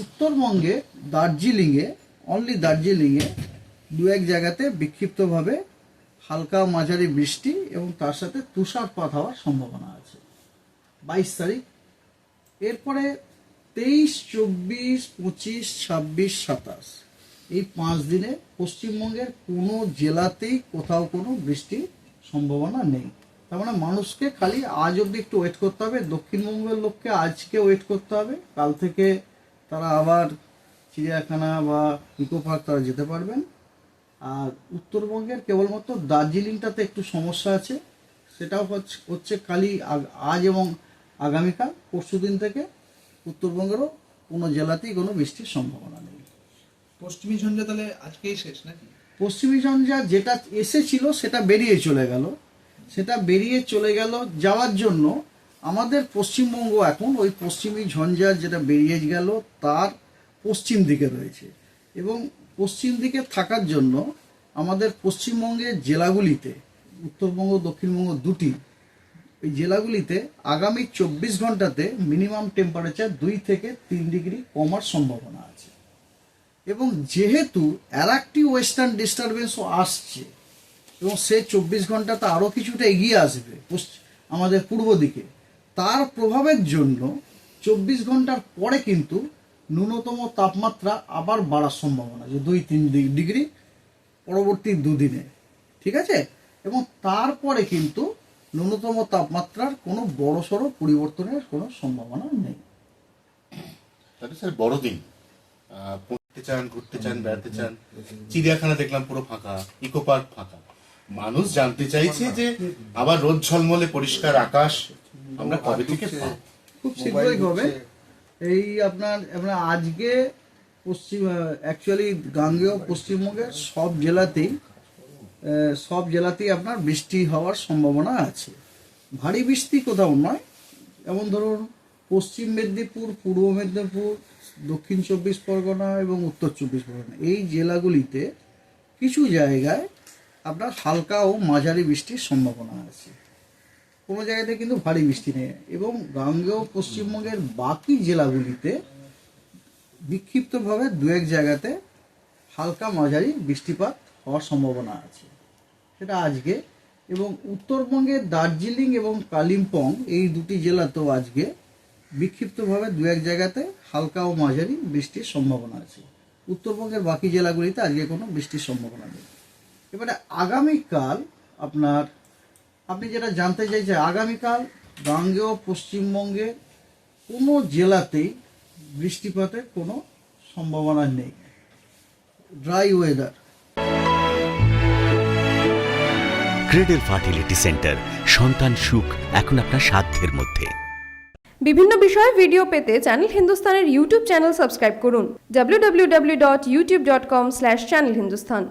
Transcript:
উত্তরবঙ্গে দার্জিলিংয়ে অনলি দার্জিলিংয়ে দু এক জায়গাতে বিক্ষিপ্তভাবে হালকা মাঝারি বৃষ্টি এবং তার সাথে তুষারপাত হওয়ার সম্ভাবনা আছে। বাইশ তারিখ। এরপরে তেইশ, চব্বিশ, পঁচিশ, ছাব্বিশ, সাতাশ। এই পাঁচ দিনে পশ্চিমবঙ্গের কোনো জেলাতেই কোথাও কোনো বৃষ্টির সম্ভাবনা নেই। তার মানে মানুষকে খালি আজ অবধি একটু ওয়েট করতে হবে। দক্ষিণবঙ্গের লোককে আজকে ওয়েট করতে হবে। কাল থেকে তারা আবার চিড়িয়াখানা বা ইকো পার্ক তারা যেতে পারবেন। আর উত্তরবঙ্গের কেবলমাত্র দার্জিলিংটাতে একটু সমস্যা আছে সেটাও হচ্ছে খালি আজ এবং আগামীকাল পরশু দিন থেকে উত্তরবঙ্গেরও কোনো জেলাতেই কোনো বৃষ্টির সম্ভাবনা নেই। পশ্চিমী ঝঞ্ঝা তাহলে আজকেই শেষ নাকি? পশ্চিমী ঝঞ্ঝা যেটা এসেছিল সেটা বেরিয়ে চলে গেল। সেটা বেরিয়ে চলে গেল যাওয়ার জন্য আমাদের পশ্চিমবঙ্গ এখন, ওই পশ্চিমী ঝঞ্ঝা যেটা বেরিয়ে গেল, তার পশ্চিম দিকে রয়েছে। এবং পশ্চিম দিকে থাকার জন্য আমাদের পশ্চিমবঙ্গের জেলাগুলিতে, উত্তরবঙ্গ, দক্ষিণবঙ্গ দুটি ওই জেলাগুলিতে আগামী চব্বিশ ঘন্টাতে মিনিমাম টেম্পারেচার দুই থেকে তিন ডিগ্রি কমার সম্ভাবনা আছে। এবং যেহেতু আর একটি ওয়েস্টার্ন ডিস্টারবেন্সও আসছে, এবং সে চব্বিশ ঘন্টাতে আরও কিছুটা এগিয়ে আসবে আমাদের পূর্ব দিকে তার প্রভাবের জন্য চব্বিশ ঘণ্টার পরে কিন্তু ন্যূনতম তাপমাত্রা আবার বাড়ার সম্ভাবনা, যে দুই তিন ডিগ্রি পরবর্তী দুদিনে, ঠিক আছে? এবং তারপরে কিন্তু ন্যূনতম তাপমাত্রার কোনো বড়সড় পরিবর্তনের কোনো সম্ভাবনা নেই। তাহলে স্যার, বড়দিন চান, ঘুরতে চান, বেড়াতে চান, চিড়িয়াখানা দেখলাম পুরো ফাঁকা, ইকো পার্ক ফাঁকা। মানুষ জানতে চাইছে যে আবার রোদ ঝলমলে পরিষ্কার আকাশ আমরা কবে থেকে খুব শীঘ্রই হবে। এই আপনার আপনার আজকে পশ্চিম অ্যাকচুয়ালি গাঙ্গেয় পশ্চিমবঙ্গের সব জেলাতেই সব জেলাতেই আপনার বৃষ্টি হওয়ার সম্ভাবনা আছে। ভারী বৃষ্টি কোথাও নয়। যেমন ধরুন পশ্চিম মেদিনীপুর পূর্ব মেদিনীপুর দক্ষিণ চব্বিশ পরগনা এবং উত্তর চব্বিশ পরগনা এই জেলাগুলিতে কিছু জায়গায় আপনার হালকা ও মাঝারি বৃষ্টির সম্ভাবনা আছে। কোনো জায়গাতে কিন্তু ভারী বৃষ্টি নেই। এবং গাঙ্গেয় পশ্চিমবঙ্গের বাকি জেলাগুলিতে বিক্ষিপ্তভাবে দু এক জায়গাতে হালকা মাঝারি বৃষ্টিপাত হওয়ার সম্ভাবনা আছে। সেটা আজকে এবং উত্তরবঙ্গের দার্জিলিং এবং কালিম্পং এই দুটি জেলাতেও আজকে বিক্ষিপ্তভাবে দু এক জায়গাতে হালকা ও মাঝারি বৃষ্টির সম্ভাবনা আছে। উত্তরবঙ্গের বাকি জেলাগুলিতে আজকে কোনো বৃষ্টির সম্ভাবনা নেই। এবারে আগামীকাল আপনার আপনি যেটা জানতে চাইছেন আগামীকাল গাঙ্গেয় পশ্চিমবঙ্গে কোনো জেলাতেই বৃষ্টিপাতের কোনো সম্ভাবনা নেই। Dry weather cradle fertility centre সন্তান সুখ এখন আপনার সাধ্যের মধ্যে। বিভিন্ন বিষয়ে ভিডিও পেতে চ্যানেল হিন্দুস্তানের ইউটিউব চ্যানেল সাবস্ক্রাইব করুন। www.youtube.com/channelhindustan